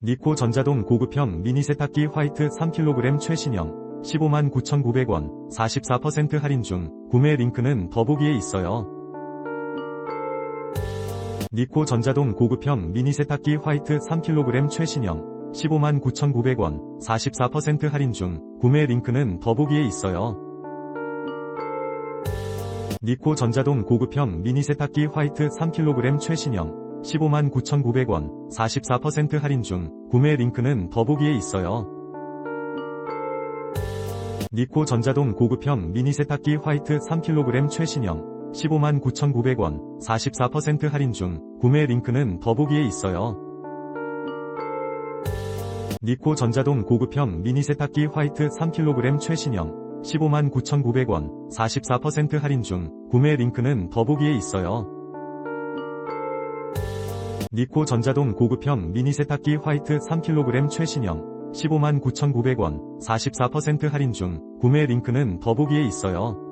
니코 전자동 고급형 미니 세탁기 화이트 3kg 최신형 15만 9,900원 44% 할인 중 구매 링크는 더보기에 있어요. 니코 전자동 고급형 미니 세탁기 화이트 3kg 최신형 15만 9,900원 44% 할인 중 구매 링크는 더보기에 있어요. 니코 전자동 고급형 미니 세탁기 화이트 3kg 최신형 15만 9,900원 44% 할인 중 구매 링크는 더보기에 있어요. 니코 전자동 고급형 미니 세탁기 화이트 3kg 최신형 15만 9,900원 44% 할인 중 구매 링크는 더보기에 있어요. 니코 전자동 고급형 미니 세탁기 화이트 3kg 최신형 15만 9,900원 44% 할인 중 구매 링크는 더보기에 있어요. 니코 전자동 고급형 미니 세탁기 화이트 3kg 최신형 15만 9,900원 44% 할인 중 구매 링크는 더보기에 있어요.